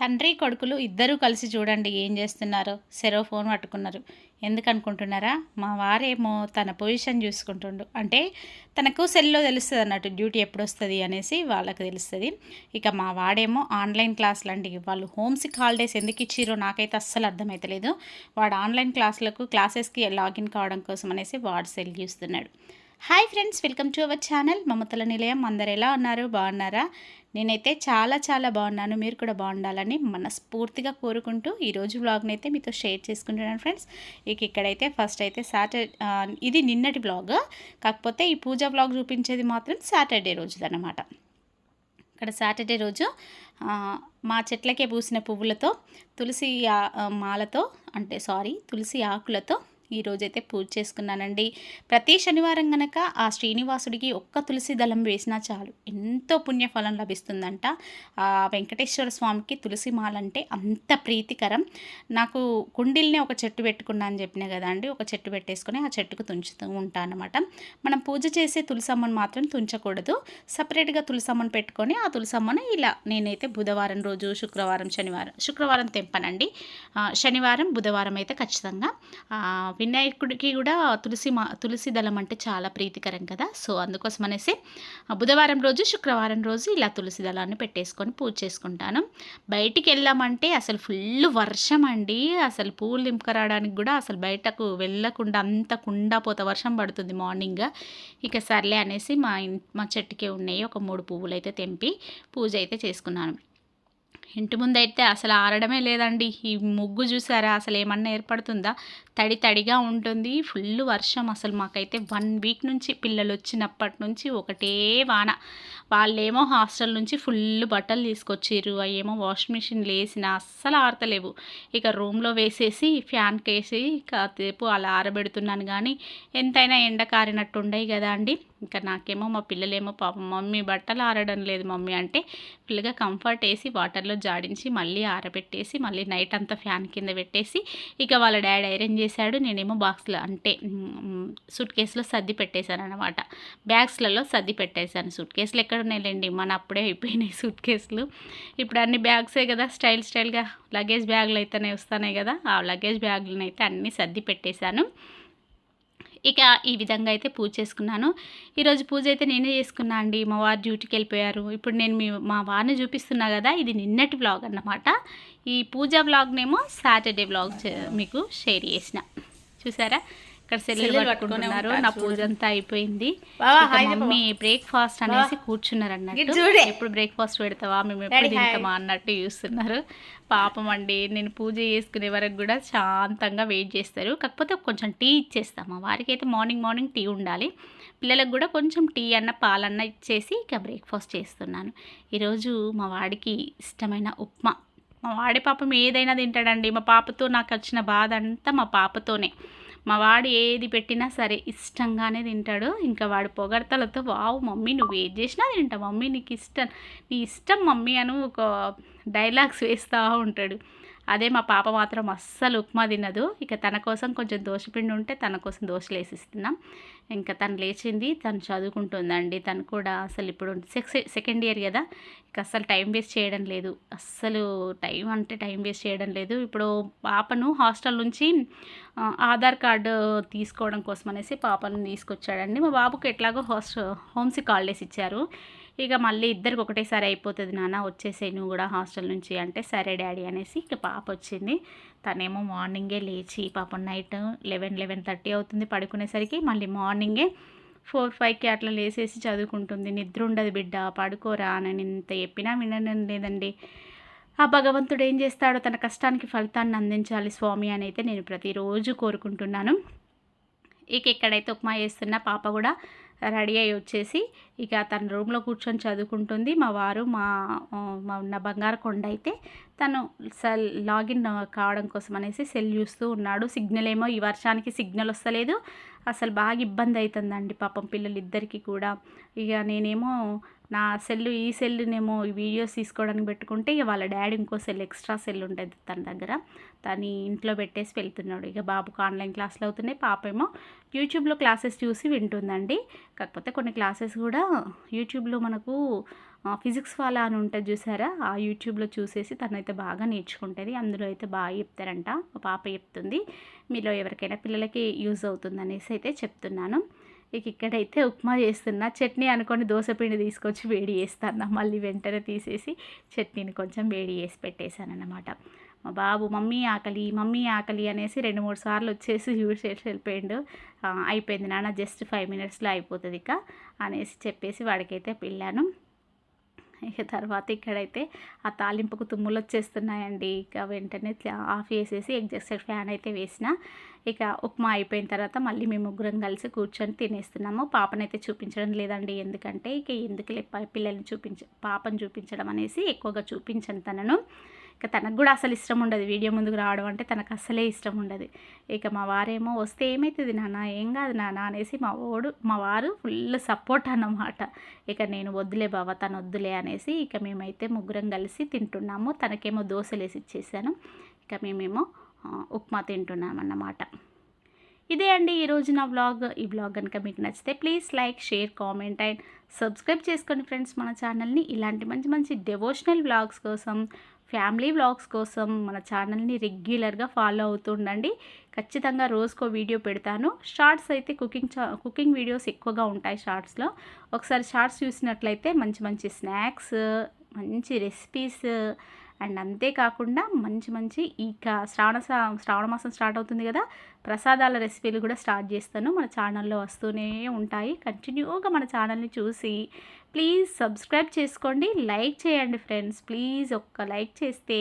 తండ్రి కొడుకులు ఇద్దరూ కలిసి చూడండి ఏం చేస్తున్నారు. సెరో ఫోన్ పట్టుకున్నారు. ఎందుకనుకుంటున్నారా? మా వారేమో తన పొజిషన్ చూసుకుంటుండు. అంటే తనకు సెల్లో తెలుస్తుంది అన్నట్టు డ్యూటీ ఎప్పుడు వస్తుంది అనేసి వాళ్ళకి తెలుస్తుంది. ఇక మా వాడేమో ఆన్లైన్ క్లాసులు అండి. వాళ్ళు హోమ్సిక్ హాలిడేస్ ఎందుకు ఇచ్చిరో నాకైతే అస్సలు అర్థమవుతలేదు వాడు ఆన్లైన్ క్లాసులకు క్లాసెస్కి లాగిన్ కావడం కోసం అనేసి వాడు సెల్ చూస్తున్నాడు. Hi friends welcome to our channel. మమతల నిలయం. అందరు ఎలా ఉన్నారు? బాగున్నారా? నేనైతే చాలా చాలా బాగున్నాను. మీరు కూడా బాగుండాలని మనస్ఫూర్తిగా కోరుకుంటూ ఈరోజు వ్లాగ్ని అయితే మీతో షేర్ చేసుకుంటున్నాను ఫ్రెండ్స్. ఇక ఇక్కడైతే ఫస్ట్ అయితే సాటర్డే ఇది నిన్నటి వ్లాగ్. కాకపోతే ఈ పూజ బ్లాగ్ చూపించేది మాత్రం సాటర్డే రోజుదన్నమాట. ఇక్కడ సాటర్డే రోజు మా చెట్లకే పూసిన పువ్వులతో తులసి మాలతో అంటే సారీ తులసి ఆకులతో ఈ రోజైతే పూజ చేసుకున్నానండి. ప్రతి శనివారం గనక ఆ శ్రీనివాసుడికి ఒక్క తులసి దళం వేసినా చాలు. ఎంతో పుణ్యఫలం లభిస్తుందంట. ఆ వెంకటేశ్వర స్వామికి తులసి మాల అంటే అంత ప్రీతికరం. నాకు కుండీల్ని ఒక చెట్టు పెట్టుకున్నా అని చెప్పిన కదా అండి. ఒక చెట్టు పెట్టేసుకొని ఆ చెట్టుకు తుంచుతూ ఉంటాను అనమాట మనం పూజ చేసే తులసమ్మను మాత్రం తుంచకూడదు. సపరేట్గా తులసమ్మను పెట్టుకొని ఆ తులసమ్మను ఇలా నేనైతే బుధవారం రోజు శుక్రవారం శనివారం శుక్రవారం తెంపనండి. శనివారం బుధవారం అయితే ఖచ్చితంగా. వినాయకుడికి కూడా తులసి మా తులసి దళం అంటే చాలా ప్రీతికరం కదా. సో అందుకోసం అనేసి బుధవారం రోజు శుక్రవారం రోజు ఇలా తులసి దళాన్ని పెట్టేసుకొని పూజ చేసుకుంటాను. బయటికి వెళ్ళామంటే అసలు ఫుల్ వర్షం అండి. అసలు పూలు నింపుకరావడానికి కూడా అసలు బయటకు వెళ్ళకుండా అంత కుండాపోత వర్షం పడుతుంది మార్నింగ్. ఇక సర్లే అనేసి మా ఇన్ మా చెట్టుకే ఉన్నాయి. ఒక మూడు పువ్వులు అయితే తెంపి పూజ అయితే చేసుకున్నాను. ఇంటి ముందైతే అసలు ఆరడమే లేదండి. ఈ ముగ్గు చూసారా? అసలు ఏమన్నా ఏర్పడుతుందా? తడి తడిగా ఉంటుంది. ఫుల్ వర్షం అసలు మాకైతే వన్ వీక్ నుంచి పిల్లలు వచ్చినప్పటి నుంచి ఒకటే వాన. వాళ్ళేమో హాస్టల్ నుంచి ఫుల్ బట్టలు తీసుకొచ్చిర్రు. అవేమో వాషింగ్ మిషన్ వేసిన అస్సలు ఆరతలేవు. ఇక రూమ్లో వేసేసి ఫ్యాన్కి వేసి కాసేపు అలా ఆరబెడుతున్నాను కానీ ఎంతైనా ఎండ కారినట్టు ఉండయి కదా అండి. ఇంకా నాకేమో మా పిల్లలేమో పాపం మమ్మీ బట్టలు ఆరడం లేదు మమ్మీ అంటే ఫుల్గా కంఫర్ట్ వేసి వాటర్లో జాడించి మళ్ళీ ఆరబెట్టేసి మళ్ళీ నైట్ అంతా ఫ్యాన్ కింద పెట్టేసి ఇక వాళ్ళ డాడీ ఐరన్ చేశాడు నేనేమో బాక్స్లో అంటే సూట్ కేసులో సర్ది పెట్టేశాను అనమాట బ్యాగ్స్లలో సర్ది పెట్టేశాను సూట్ కేసులు ఎక్కడ ఉన్నాయిలేండి? మన అప్పుడే అయిపోయినాయి సూట్ కేసులు. ఇప్పుడు అన్ని బ్యాగ్సే కదా స్టైల్ స్టైల్గా లగేజ్ బ్యాగులు అయితేనే వస్తున్నాయి కదా ఆ లగేజ్ బ్యాగులను అయితే అన్నీ సర్ది పెట్టేశాను. ఇక ఈ విధంగా అయితే పూజ చేసుకున్నాను. ఈరోజు పూజ అయితే నేనే చేసుకున్నా అండి. మా వారు డ్యూటీకి వెళ్ళిపోయారు. ఇప్పుడు నేను మీ మా వారిని చూపిస్తున్నా కదా ఇది నిన్నటి వ్లాగ్ అన్నమాట. ఈ పూజ వ్లాగ్నేమో సాటర్డే వ్లాగ్ చే- మీకు షేర్ చేసిన. చూసారా? ఇక్కడ సెల్లు పట్టుకుంటున్నారు. నా పూజ అంతా అయిపోయింది. మమ్మీ బ్రేక్ఫాస్ట్ అనేసి కూర్చున్నారు అన్నట్టు. ఎప్పుడు బ్రేక్ఫాస్ట్ పెడతావా? మేము ఎప్పుడు. తింటామా అన్నట్టు చూస్తున్నారు. పాపం అండి నేను పూజ చేసుకునే వరకు కూడా శాంతంగా వెయిట్ చేస్తారు. కాకపోతే కొంచెం టీ ఇచ్చేస్తాం మా వారికి అయితే మార్నింగ్ మార్నింగ్ టీ ఉండాలి. పిల్లలకు కూడా కొంచెం టీ అన్న పాలన్న ఇచ్చేసి ఇక బ్రేక్ఫాస్ట్ చేస్తున్నాను. ఈరోజు మా వాడికి ఇష్టమైన ఉప్మా. మా వాడి పాపం ఏదైనా తింటాడండి. మా పాపతో నాకు వచ్చిన బాధ అంతా మా పాపతోనే. మా వాడు ఏది పెట్టినా సరే ఇష్టంగానే తింటాడు. ఇంకా వాడు పొగడతలతో వావు మమ్మీ నువ్వు ఏది చేసినా తింటా. మమ్మీ నీకు ఇష్టం. నీ ఇష్టం మమ్మీ అని ఒక డైలాగ్స్ వేస్తూ ఉంటాడు. అదే మా పాప మాత్రం అస్సలు ఉప్మా తినదు. ఇక తన కోసం కొంచెం దోశపిండి ఉంటే తన కోసం దోశలు వేసిస్తున్నాం. ఇంకా తను లేచింది తను చదువుకుంటుందండి. తను కూడా అసలు ఇప్పుడు సెకండ్ ఇయర్ కదా. ఇక అస్సలు టైం వేస్ట్ చేయడం లేదు. అస్సలు టైం అంటే టైం వేస్ట్ చేయడం లేదు. ఇప్పుడు పాపను హాస్టల్ నుంచి ఆధార్ కార్డు తీసుకోవడం కోసం అనేసి పాపను తీసుకొచ్చాడండి. మా బాబుకి ఎట్లాగో హాస్టల్ కాల్ హాలిడేస్ ఇచ్చారు. ఇక మళ్ళీ ఇద్దరికి ఒకటేసారి అయిపోతుంది నాన్న వచ్చేసే నువ్వు కూడా హాస్టల్ నుంచి అంటే సరే డాడీ అనేసి ఇక పాప వచ్చింది. తనేమో మార్నింగే లేచి పాపం నైట్ లెవెన్ లెవెన్ థర్టీ అవుతుంది పడుకునేసరికి మళ్ళీ మార్నింగే ఫోర్ ఫైవ్కి అట్లా లేసేసి చదువుకుంటుంది. నిద్ర ఉండదు బిడ్డ పడుకోరా అని ఇంత చెప్పినా వినడం లేదండి. ఆ భగవంతుడు ఏం చేస్తాడో తన కష్టానికి ఫలితాన్ని అందించాలి స్వామి అని అయితే నేను ప్రతిరోజు కోరుకుంటున్నాను. ఇక ఎక్కడైతే ఉప్మా చేస్తున్న పాప కూడా రెడీ అయ్యి వచ్చేసి ఇక తన రూమ్లో కూర్చొని చదువుకుంటుంది. మా వారు మా మా ఉన్న బంగారు కొండ అయితే తను సెల్ లాగిన్ కావడం కోసం అనేసి సెల్ చూస్తూ ఉన్నాడు. సిగ్నల్ ఏమో ఈ వర్షానికి సిగ్నల్ వస్తలేదు. అసలు బాగా ఇబ్బంది అవుతుందండి పాపం పిల్లలిద్దరికీ కూడా. ఇక నేనేమో నా సెల్ ఈ సెల్నేమో వీడియోస్ తీసుకోవడానికి పెట్టుకుంటే ఇక వాళ్ళ డాడీ ఇంకో సెల్ ఎక్స్ట్రా సెల్ ఉంటుంది తన దగ్గర. తను ఇంట్లో పెట్టేసి వెళ్తున్నాడు. ఇక బాబుకు ఆన్లైన్ క్లాసులు అవుతున్నాయి పాప ఏమో యూట్యూబ్లో క్లాసెస్ చూసి వింటుందండి. కాకపోతే కొన్ని క్లాసెస్ కూడా యూట్యూబ్లో మనకు ఫిజిక్స్ వాళ్ళ అని ఉంటుంది చూసారా? ఆ యూట్యూబ్లో చూసేసి తనైతే బాగా నేర్చుకుంటుంది. అందులో అయితే బాగా చెప్తారంట. పాప చెప్తుంది. మీలో ఎవరికైనా పిల్లలకి యూజ్ అవుతుంది అనేసి అయితే చెప్తున్నాను. ఇక ఇక్కడైతే ఉప్మా చేస్తున్నా. చట్నీ అనుకొని దోశపిండి తీసుకొచ్చి వేడి చేస్తాను మళ్ళీ వెంటనే తీసేసి చట్నీని కొంచెం వేడి చేసి పెట్టేశాను అన్నమాట మా బాబు మమ్మీ ఆకలి మమ్మీ ఆకలి అనేసి రెండు మూడు సార్లు వచ్చేసి యూస్ చేసి వెళ్ళిపోయిండు. అయిపోయింది నాన్న జస్ట్ ఫైవ్ మినిట్స్లో అయిపోతుంది ఇక అనేసి చెప్పేసి వాడికైతే పిల్లాను ఇక తర్వాత ఇక్కడైతే ఆ తాలింపుకు తుమ్ములు వచ్చేస్తున్నాయండి ఇక వెంటనే ఆఫ్ చేసేసి ఎగ్జాస్ట్ ఫ్యాన్ అయితే వేసిన. ఇక ఉప్మా అయిపోయిన తర్వాత మళ్ళీ మేము ముగ్గురం కలిసి కూర్చొని తినేస్తున్నాము. పాపనైతే చూపించడం లేదండి. ఎందుకంటే ఇక ఎందుకు పిల్లల్ని చూపించ పాపను చూపించడం అనేసి ఎక్కువగా చూపించను తనను. ఇక తనకు కూడా అసలు ఇష్టం ఉండదు వీడియో ముందుకు రావడం అంటే తనకు అసలే ఇష్టం ఉండదు. ఇక మా వారేమో వస్తే ఏమవుతుంది నాన్న? ఏం కాదు నాన్న అనేసి మా వాడు మా వారు ఫుల్ సపోర్ట్ అన్నమాట. ఇక నేను వద్దులే బావ తను వద్దులే అనేసి ఇక మేమైతే ముగ్గురం కలిసి తింటున్నాము. తనకేమో దోశలు వేసి ఇచ్చేసాను. ఇక మేమేమో ఉప్మా తింటున్నాం అన్నమాట ఇదే అండి ఈరోజు నా వ్లాగ్ ఈ వ్లాగ్ కనుక మీకు నచ్చితే please like share comment and subscribe చేసుకోండి ఫ్రెండ్స్ మన ఛానల్ని. ఇలాంటి మంచి మంచి డెవోషనల్ వ్లాగ్స్ కోసం ఫ్యామిలీ వ్లాగ్స్ కోసం మన ఛానల్ని రెగ్యులర్గా ఫాలో అవుతూ ఉండండి. ఖచ్చితంగా రోజుకో వీడియో పెడతాను. షార్ట్స్ అయితే కుకింగ్ చా కుకింగ్ వీడియోస్ ఎక్కువగా ఉంటాయి షార్ట్స్లో. ఒకసారి షార్ట్స్ చూసినట్లయితే మంచి మంచి స్నాక్స్ మంచి రెసిపీస్ అండ్ అంతేకాకుండా మంచి మంచి ఈ శ్రావణ శ్రావణ మాసం స్టార్ట్ అవుతుంది కదా ప్రసాదాల రెసిపీలు కూడా స్టార్ట్ చేస్తాను. మన ఛానల్లో వస్తూనే ఉంటాయి. కంటిన్యూగా మన ఛానల్ని చూసి ప్లీజ్ సబ్స్క్రైబ్ చేసుకోండి. లైక్ చేయండి ఫ్రెండ్స్. ప్లీజ్ ఒక్క లైక్ చేస్తే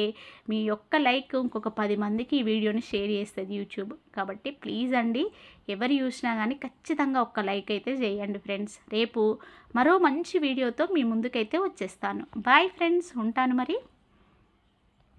మీ యొక్క లైక్ ఇంకొక పది మందికి ఈ వీడియోని షేర్ చేస్తుంది యూట్యూబ్. కాబట్టి ప్లీజ్ అండి ఎవరు చూసినా కానీ ఖచ్చితంగా ఒక్క లైక్ అయితే చేయండి ఫ్రెండ్స్. రేపు మరో మంచి వీడియోతో మీ ముందుకైతే వచ్చేస్తాను. Bye friends. ఉంటాను మరి.